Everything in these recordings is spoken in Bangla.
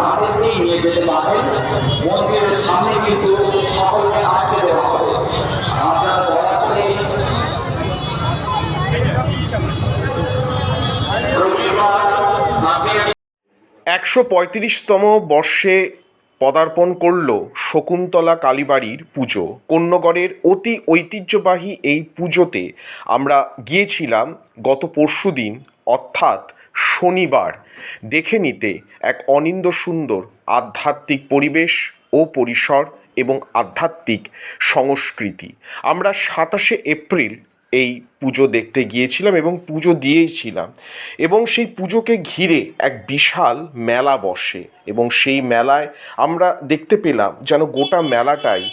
তাদেরকেই নিয়ে যেতে মন্দিরের সামনে কিন্তু সকলকে আটকে দেওয়া হবে। একশো পঁয়ত্রিশতম বর্ষে পদার্পণ করল শকুন্তলা কালীবাড়ির পুজো। কন্যগড়ের অতি ঐতিহ্যবাহী এই পুজোতে আমরা গিয়েছিলাম গত পরশুদিন, অর্থাৎ শনিবার দেখে নিতে এক অনিন্দ সুন্দর আধ্যাত্মিক পরিবেশ ও পরিসর এবং আধ্যাত্মিক সংস্কৃতি। আমরা সাতাশে এপ্রিল এই পুজো দেখতে গিয়েছিলাম এবং পুজো দিয়েছিলাম এবং সেই পুজোকে ঘিরে এক বিশাল মেলা বসে এবং সেই মেলায় আমরা দেখতে পেলাম যেন গোটা মেলাটাই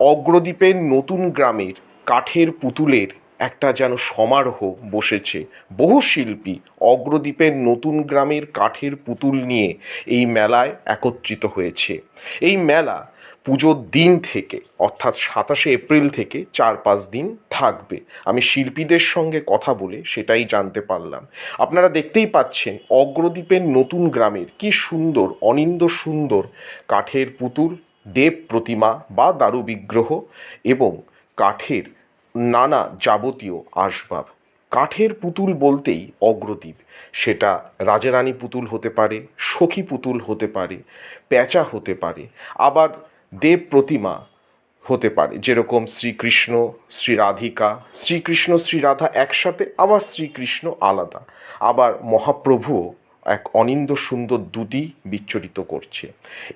অগ্রদ্বীপের নতুন গ্রামের কাঠের পুতুলের একটা যেন সমারোহ বসেছে। বহু শিল্পী অগ্রদ্বীপের নতুন গ্রামের কাঠের পুতুল নিয়ে এই মেলায় একত্রিত হয়েছে। এই মেলা পুজোর দিন থেকে, অর্থাৎ সাতাশে এপ্রিল থেকে চার পাঁচ দিন থাকবে। আমি শিল্পীদের সঙ্গে কথা বলে সেটাই জানতে পারলাম। আপনারা দেখতেই পাচ্ছেন অগ্রদ্বীপের নতুন গ্রামের কি সুন্দর, অনিন্দ সুন্দর কাঠের পুতুল, দেব প্রতিমা বা দারু বিগ্রহ এবং কাঠের নানা যাবতীয় আসবাব। কাঠের পুতুল বলতেই অগ্রদ্বীপ সেটা রাজারানী পুতুল হতে পারে, সখী পুতুল হতে পারে, প্যাঁচা হতে পারে, আবার দেব প্রতিমা হতে পারে, যেরকম শ্রীকৃষ্ণ শ্রী রাধিকা শ্রীকৃষ্ণ শ্রী রাধা একসাথে, আবার শ্রীকৃষ্ণ আলাদা। আবার মহাপ্রভুও এক অনিন্দ সুন্দর দুটি বিচ্ছরিত করছে।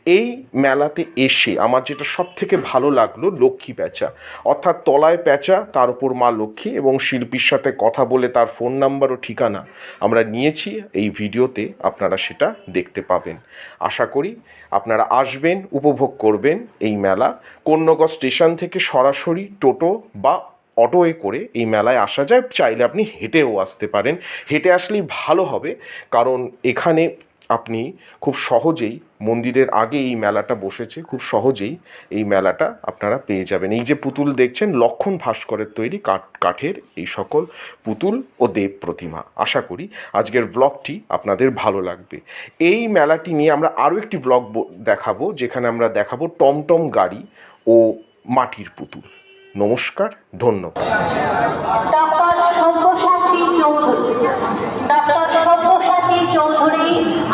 এই মেলাতে এসে আমার যেটা সব থেকে ভালো লাগল লক্ষ্মী প্যাঁচা। অর্থাৎ তলায় প্যাঁচা, তার উপর মা লক্ষ্মী এবং শিল্পীর সাথে কথা বলে তার ফোন নাম্বার ও ঠিকানা আমরা নিয়েছি। এই ভিডিওতে আপনারা সেটা দেখতে পাবেন। আশা করি আপনারা আসবেন, উপভোগ করবেন এই মেলা। কন্যগড় স্টেশন থেকে সরাসরি টোটো বা অটোয়ে করে এই মেলায় আসা যায়। চাইলে আপনি হেঁটেও আসতে পারেন। হেঁটে আসলেই ভালো হবে, কারণ এখানে আপনি খুব সহজেই মন্দিরের আগে এই মেলাটা বসেছে, খুব সহজেই এই মেলাটা আপনারা পেয়ে যাবেন। এই যে পুতুল দেখছেন, লক্ষণ ভাস্করের তৈরি কাঠ, কাঠের এই সকল পুতুল ও দেব প্রতিমা। আশা করি আজকের ব্লগটি আপনাদের ভালো লাগবে। এই মেলাটি নিয়ে আমরা আরও একটি ব্লগ দেখাবো, যেখানে আমরা দেখাবো টমটম গাড়ি ও মাটির পুতুল। নমস্কার ধন্যবাদ। চৌধুরী ডক্টর সব্যসাচী চৌধুরী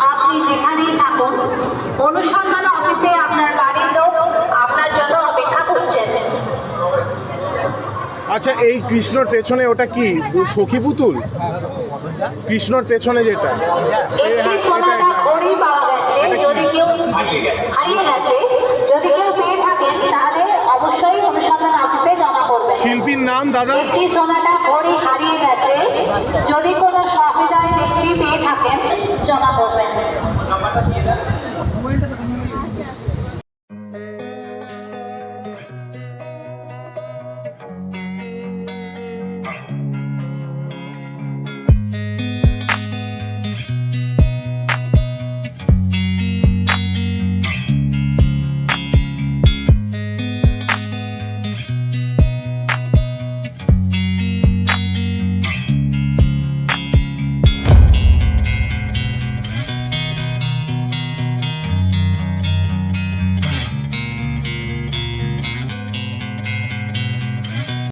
আপনি যেখানেই থাকুন অনুসন্ধান অফিসে আপনার বাড়ির লোক আপনার জন্য অপেক্ষা করছেন। আচ্ছা এই কৃষ্ণর পেছনে ওটা কি? সখী পুতুল? কৃষ্ণর পেছনে যেটা। হ্যাঁ, যদি কেউ হারিয়ে গেছে যদি কেউ পেয়ে থাকেন তাহলে অবশ্যই অনুসন্ধান অফিসে জমা করবেন শিল্পীর নাম দাদা? সোনাটা হারিয়ে গেছে। যদি